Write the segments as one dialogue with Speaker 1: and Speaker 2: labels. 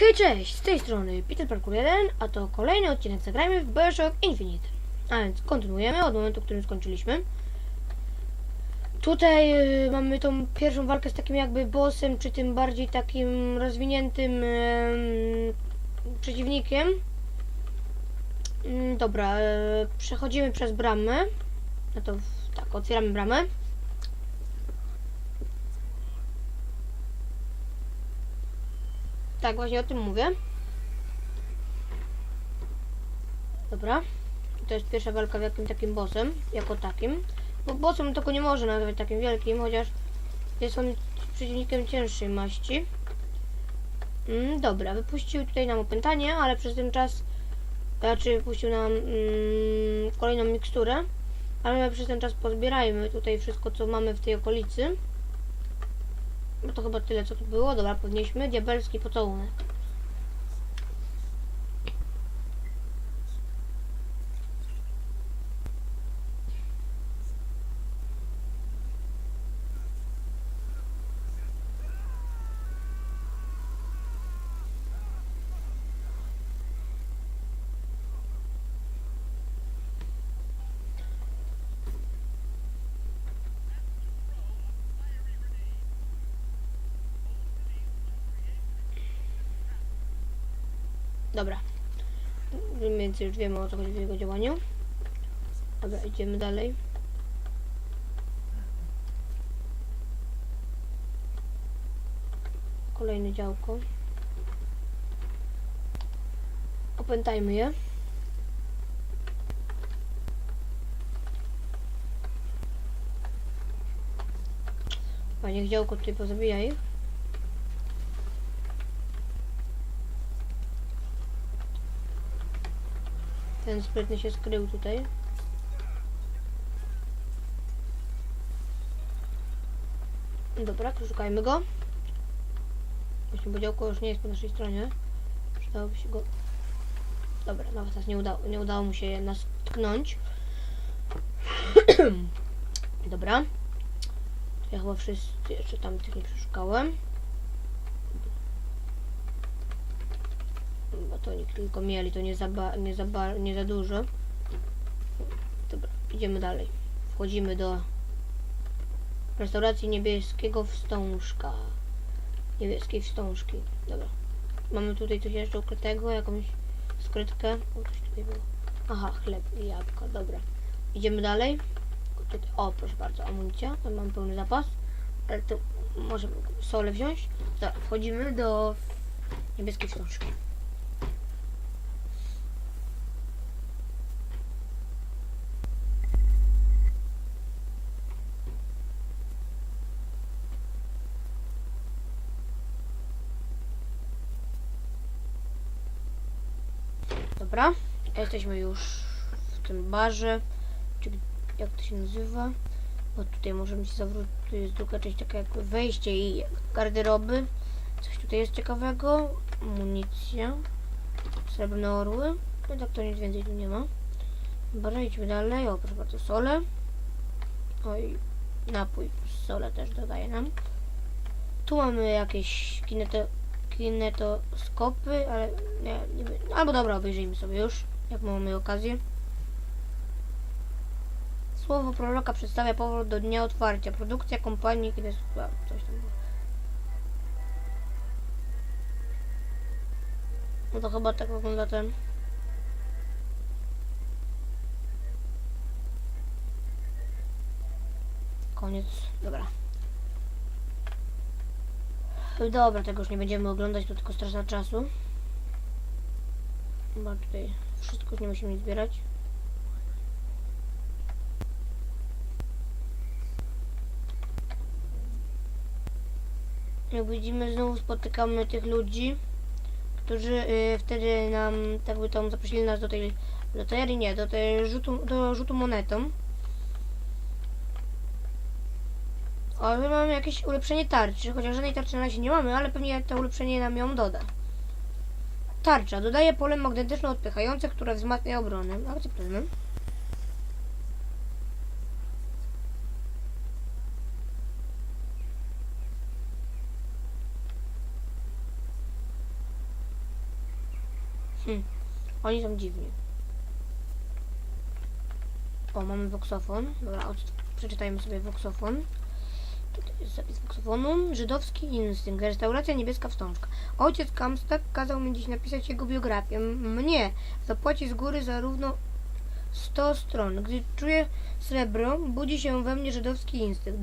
Speaker 1: Hej, cześć! Z tej strony Peter Parkour 1, a to kolejny odcinek Zagrajmy w Bioshock Infinite. A więc kontynuujemy od momentu, w którym skończyliśmy. Tutaj y, mamy tą pierwszą walkę z takim jakby bossem, czy tym bardziej takim rozwiniętym em, przeciwnikiem. Mm, dobra, e, przechodzimy przez bramę. No to tak, otwieramy bramę. Tak, właśnie o tym mówię. Dobra. To jest pierwsza walka w jakim takim bossem, jako takim. Bo bossem to go nie może nazwać takim wielkim, chociaż jest on przeciwnikiem cięższej maści. Mm, dobra, wypuścił tutaj nam opętanie, ale przez ten czas, znaczy wypuścił nam mm, kolejną miksturę, ale my przez ten czas pozbierajmy tutaj wszystko, co mamy w tej okolicy. No to chyba tyle, co tu było. Dobra, podnieśmy. Diabelski pocałunek. Dobra. Więcej już wiemy o co chodzi w jego działaniu. Dobra, idziemy dalej. Kolejne działko. Opętajmy je. A niech działko tutaj pozabija ich. Ten sprytny się skrył tutaj. Dobra, szukajmy go. Właśnie bo działko już nie jest po naszej stronie. Przydałoby się go... Dobra, nawet teraz nie udało, nie udało mu się nas tknąć. Dobra. To ja chyba wszyscy jeszcze tam tych nie przeszukałem. Bo to oni tylko mieli, to nie za, nie za, nie za dużo. Dobra, idziemy dalej. Wchodzimy do restauracji niebieskiego wstążka. Niebieskiej wstążki. Dobra. Mamy tutaj coś jeszcze ukrytego, jakąś skrytkę. O, coś tutaj było. Aha, chleb i jabłka, dobra. Idziemy dalej. O, proszę bardzo, amunicja. Tam mam pełny zapas. Ale to możemy solę wziąć. Dobra, wchodzimy do niebieskiej wstążki. Dobra, jesteśmy już w tym barze, czy jak to się nazywa. Bo tutaj możemy się zawrócić, tu jest druga część, taka jakby wejście i garderoby. Coś tutaj jest ciekawego, amunicja, srebrne orły. No tak to nic więcej tu nie ma. Dobra, idźmy dalej, o proszę bardzo, sole. Oj, napój sole też dodaje nam. Tu mamy jakieś kineto, kinetoskopy, ale nie, nie. Albo dobra, obejrzyjmy sobie już, jak mamy okazję. Słowo proroka przedstawia powrót do dnia otwarcia. Produkcja kompanii kineskopa. Coś tam było. No to chyba tak wygląda ten. Koniec. Dobra. Dobra, tego już nie będziemy oglądać, to tylko strata czasu. Chyba tutaj wszystko nie musimy zbierać. Jak widzimy, znowu spotykamy tych ludzi, którzy y, wtedy nam, tak by tam zaprosili nas do tej loterii, nie, do tej rzutu, do rzutu monetą. Ale my mamy jakieś ulepszenie tarczy, chociaż żadnej tarczy na razie nie mamy, ale pewnie to ulepszenie nam ją doda. Tarcza dodaje pole magnetyczne odpychające, które wzmacnia obronę. Akceptujemy. Hm. Oni są dziwni. O, mamy woksofon. Dobra, przeczytajmy sobie woksofon. Jest zapis woksofonu. Żydowski instynkt. Restauracja niebieska wstążka. Ojciec Kamstak kazał mi dziś napisać jego biografię. Mnie zapłaci z góry zarówno 100 stron. Gdy czuję srebro, budzi się we mnie żydowski instynkt.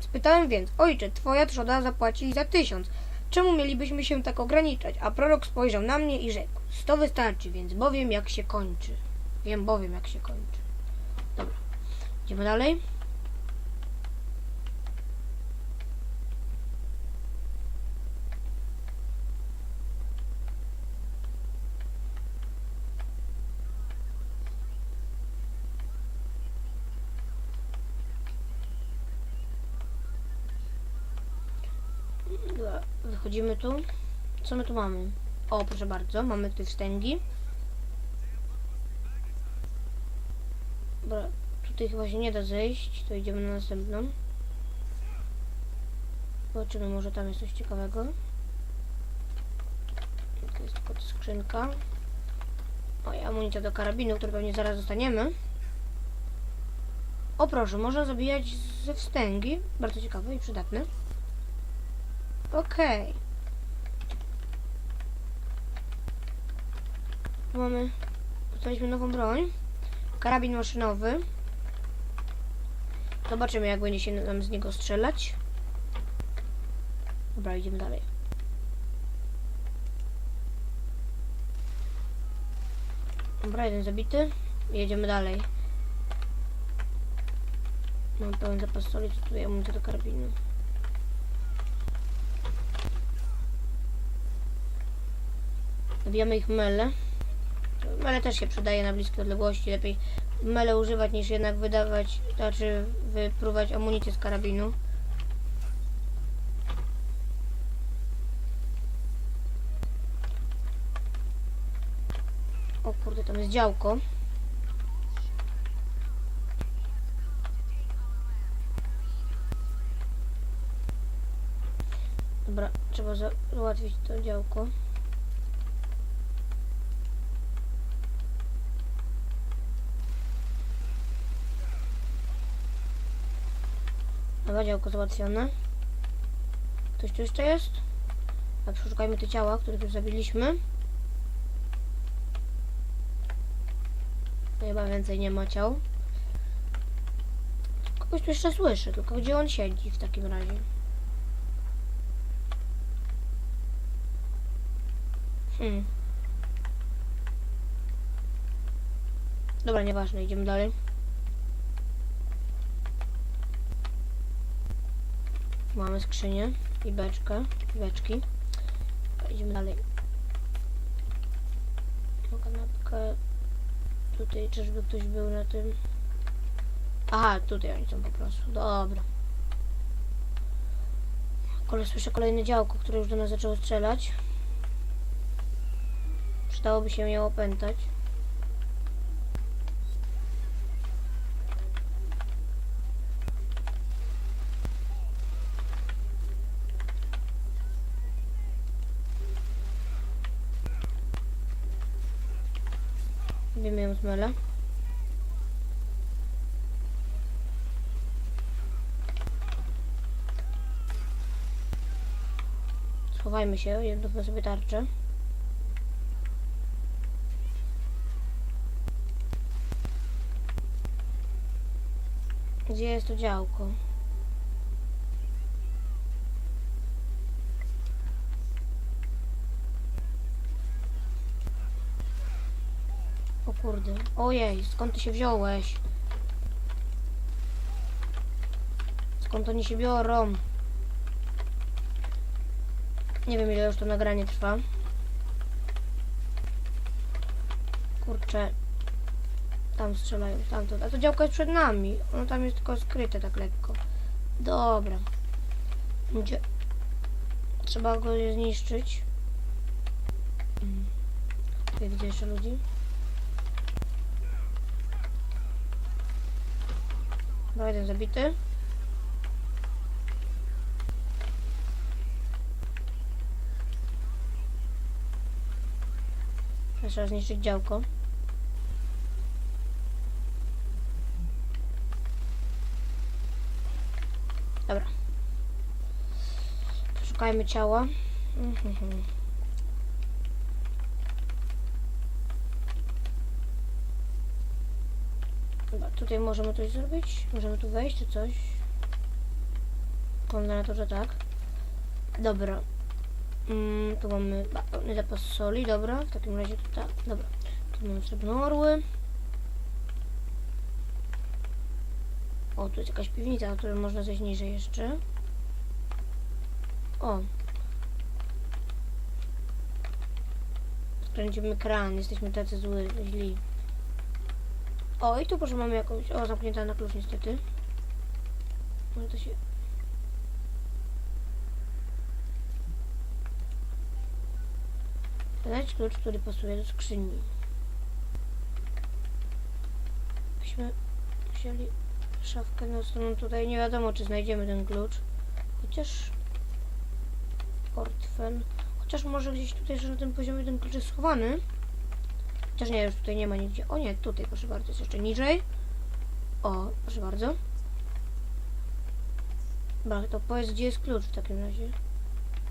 Speaker 1: Spytałem więc, ojcze, twoja trzoda zapłaci za tysiąc. Czemu mielibyśmy się tak ograniczać? A prorok spojrzał na mnie i rzekł, sto wystarczy, więc bowiem jak się kończy. Wiem bowiem jak się kończy. Dobra, idziemy dalej. Dobra, wychodzimy tu. Co my tu mamy? O, proszę bardzo, mamy tutaj wstęgi. Dobra, tutaj chyba się nie da zejść, to idziemy na następną. Zobaczymy, może tam jest coś ciekawego. To jest tylko skrzynka. O, amunicja do karabinu, który pewnie zaraz dostaniemy. O proszę, można zabijać ze wstęgi. Bardzo ciekawe i przydatne. Okej. Tu mamy. Dostaliśmy nową broń. Karabin maszynowy. Zobaczymy, jak będzie się nam z niego strzelać. Dobra, idziemy dalej. Dobra, jeden zabity. Jedziemy dalej. Mam pełen zapas soli, tutaj amunicję do karabinu. Zabijamy ich mele. Mele też się przydaje na bliskie odległości. Lepiej mele używać niż jednak wydawać, znaczy wypruwać amunicję z karabinu. O kurde, tam jest działko. Dobra, trzeba za- załatwić to działko. Dobra, działko załatwione. Ktoś tu jeszcze jest? A przeszukajmy te ciała, które tu zabiliśmy. Chyba więcej nie ma ciał. Kogoś tu jeszcze słyszę, tylko gdzie on siedzi w takim razie? Hmm. Dobra, nieważne, idziemy dalej. Mamy skrzynię i beczkę, beczki. Idziemy dalej. Tą kanapkę. Tutaj czyżby ktoś był na tym. Aha, tutaj oni są po prostu. Dobra. Kole słyszę kolejne działko, które już do nas zaczęło strzelać. Przydałoby się je opętać. Mele. Schowajmy się, jedną sobie tarczę. Gdzie jest to działko? O kurde. Ojej, skąd ty się wziąłeś? Skąd oni się biorą? Nie wiem ile już to nagranie trwa. Kurczę. Tam strzelają, tamto. A to działko jest przed nami. Ono tam jest tylko skryte tak lekko. Dobra. Gdzie? Trzeba go zniszczyć. Mm. Tutaj widzę jeszcze ludzi. Dobra, jeden zabity. Trzeba zniszczyć działko. Dobra. Szukajmy ciała. Mhm. Dobra, tutaj możemy coś zrobić. Możemy tu wejść czy coś. Wygląda na to, że tak. Dobra. Mm, tu mamy zapas soli, dobra. W takim razie to tak, dobra. Tu mamy srebrne orły. O, tu jest jakaś piwnica, na której można zejść niżej jeszcze. O. Skręcimy kran, jesteśmy tacy zły, źli. O, i tu proszę mamy jakąś... O, zamknięta na klucz niestety. Może to się... Znajdź klucz, który pasuje do skrzyni. Myśmy wzięli szafkę nocną tutaj. Nie wiadomo, czy znajdziemy ten klucz. Chociaż... Portfel. Chociaż może gdzieś tutaj, że na tym poziomie ten klucz jest schowany. Chociaż nie, już tutaj nie ma nigdzie. O nie, tutaj proszę bardzo, jest jeszcze niżej. O, proszę bardzo. Dobra, to powiedz, gdzie jest klucz w takim razie.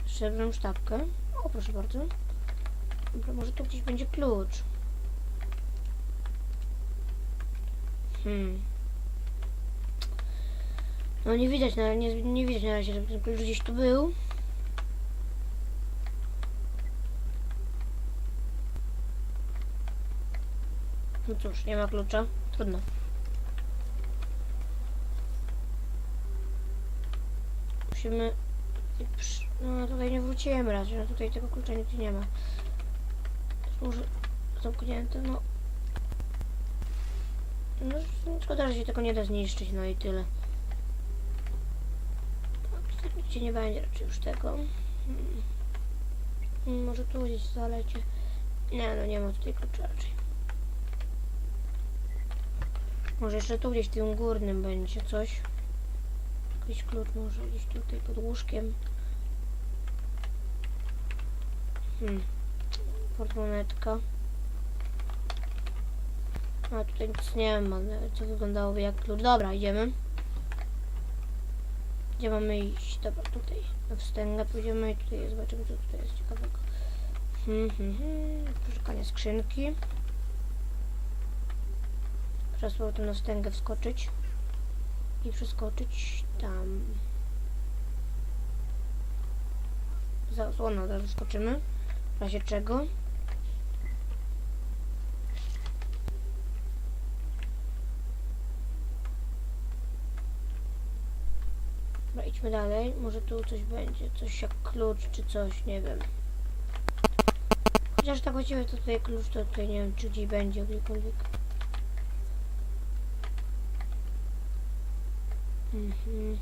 Speaker 1: Srebrną sztabkę. O, proszę bardzo. Dobra, może tu gdzieś będzie klucz. Hmm. No nie widać na, nie, nie widać na razie, żeby ten klucz gdzieś tu był. No cóż, nie ma klucza. Trudno. Musimy... No tutaj nie wrócimy raczej, no tutaj tego klucza nigdzie nie ma. Może zamknięte, no. No szkoda, że się tego nie da zniszczyć, no i tyle. No, tutaj Nigdzie nie będzie raczej już tego. Hmm. Hmm, Może tu gdzieś zalecie. Nie, no nie ma tutaj klucza raczej. Może jeszcze tu gdzieś w tym górnym będzie coś. Jakiś klucz może gdzieś tutaj pod łóżkiem. Hmm. Portmonetka. A tutaj nic nie ma, co wyglądałoby jak klucz. Dobra, idziemy. Gdzie mamy iść? Dobra, tutaj na wstęgę pójdziemy i tutaj zobaczymy co tutaj jest ciekawego. Hmm, hmm, hmm. Skrzynki. Trzeba z powrotem na wstęgę wskoczyć i przeskoczyć tam. Za osłonę od razu skoczymy. W razie czego. Dobra, idźmy dalej. Może tu coś będzie. Coś jak klucz czy coś, nie wiem. Chociaż tak właściwie to tutaj klucz, to tutaj nie wiem, czy gdzieś będzie gdziekolwiek. 嗯哼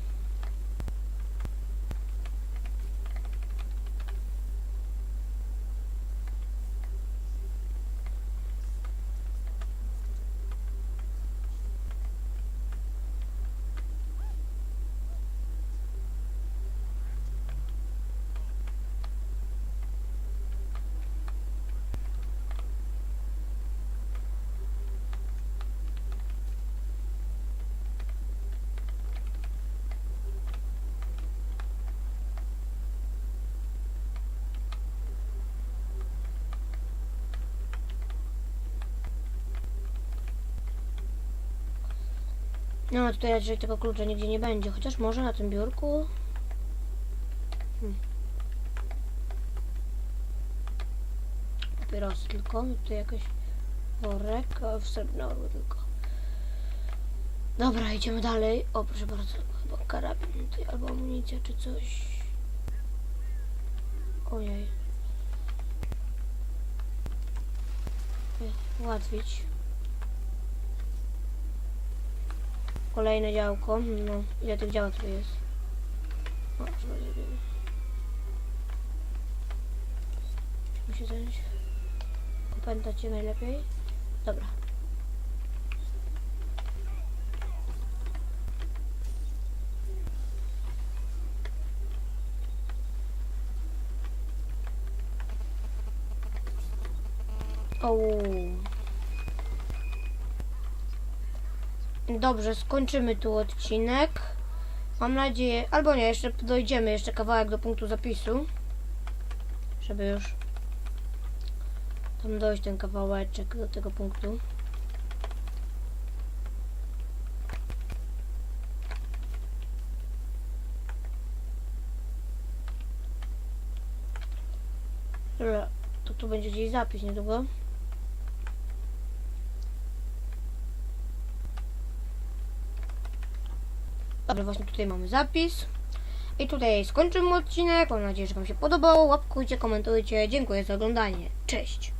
Speaker 1: No, tutaj raczej tego klucza nigdzie nie będzie, chociaż może na tym biurku. Hmm. Tylko, tutaj jakiś worek, w srebrne orły tylko. Dobra, idziemy dalej. O, proszę bardzo, chyba karabin tutaj, albo amunicja, czy coś. Ojej. Ej, Kolejne działko. No, ile tych działek tu jest? O, proszę bardzo. Musi zająć. Opętać się najlepiej. Dobra. O. Dobrze, skończymy tu odcinek. Mam nadzieję, albo nie, jeszcze dojdziemy jeszcze kawałek do punktu zapisu. Żeby już tam dojść ten kawałeczek do tego punktu. Dobra, to tu będzie gdzieś zapis niedługo. Dobrze, właśnie tutaj mamy zapis. I tutaj skończymy odcinek. Mam nadzieję, że Wam się podobał. Łapkujcie, komentujcie. Dziękuję za oglądanie. Cześć!